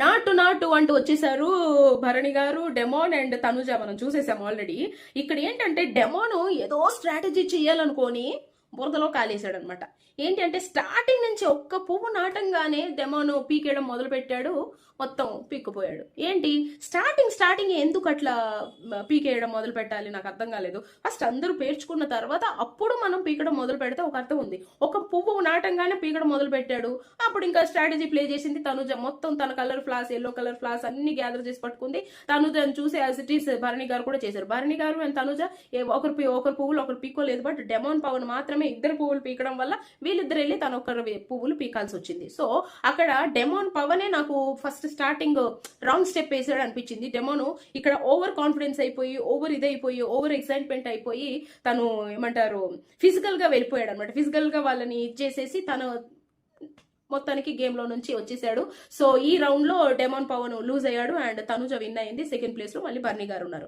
నాటు నాటు అంటూ వచ్చేసారు భరణి గారు డెమోన్ అండ్ తనుజ. మనం చూసేసాం ఆల్రెడీ ఇక్కడ ఏంటంటే డెమోను ఏదో స్ట్రాటజీ చేయాలనుకొని బురదలో కాలేశాడు అనమాట ఏంటి అంటే స్టార్టింగ్ నుంచి ఒక్క పువ్వు నాటంగానే దెమోను పీకేయడం మొదలు పెట్టాడు మొత్తం పీక్కుపోయాడు. ఏంటి? స్టార్టింగ్ స్టార్టింగ్ ఎందుకు అట్లా పీకేయడం మొదలు పెట్టాలి నాకు అర్థం కాలేదు. ఫస్ట్ అందరూ పేర్చుకున్న తర్వాత అప్పుడు మనం పీకడం మొదలు పెడితే ఒక అర్థం ఉంది. ఒక పువ్వు నాటంగానే పీకడం మొదలు పెట్టాడు అప్పుడు ఇంకా స్ట్రాటజీ ప్లే చేసింది తనుజ. మొత్తం తన colour floss yellow colour floss అన్ని గ్యాదర్ చేసి పట్టుకుంది. తనుజని చూసి as it is Bharani garu కూడా చేశారు. భరణి గారు అండ్ తనుజ ఒకరు ఒకరు పువ్వులు ఒకరు పీక్కోలేదు బట్ డెమోన్ పవన్ మాత్రం మాత్రమే ఇద్దరు పువ్వులు పీకడం వల్ల వీళ్ళిద్దరు వెళ్ళి తన ఒకరు పువ్వులు పీకాల్సి వచ్చింది. సో అక్కడ డెమోన్ పవనే నాకు ఫస్ట్ స్టార్టింగ్ రాంగ్ స్టెప్ వేసాడు అనిపించింది. డెమోను ఇక్కడ ఓవర్ కాన్ఫిడెన్స్ అయిపోయి ఓవర్ ఇదైపోయి ఓవర్ ఎక్సైట్మెంట్ అయిపోయి తను ఏమంటారు ఫిజికల్గా వెళ్ళిపోయాడు అనమాట ఫిజికల్గా వాళ్ళని ఇచ్చేసేసి తను మొత్తానికి గేమ్లో నుంచి వచ్చేసాడు. సో ఈ రౌండ్లో డెమోన్ పవన్ లూజ్ అయ్యాడు అండ్ తనుజ విన్ అయింది. సెకండ్ ప్లేస్లో మళ్ళీ బర్నీ గారు ఉన్నారు.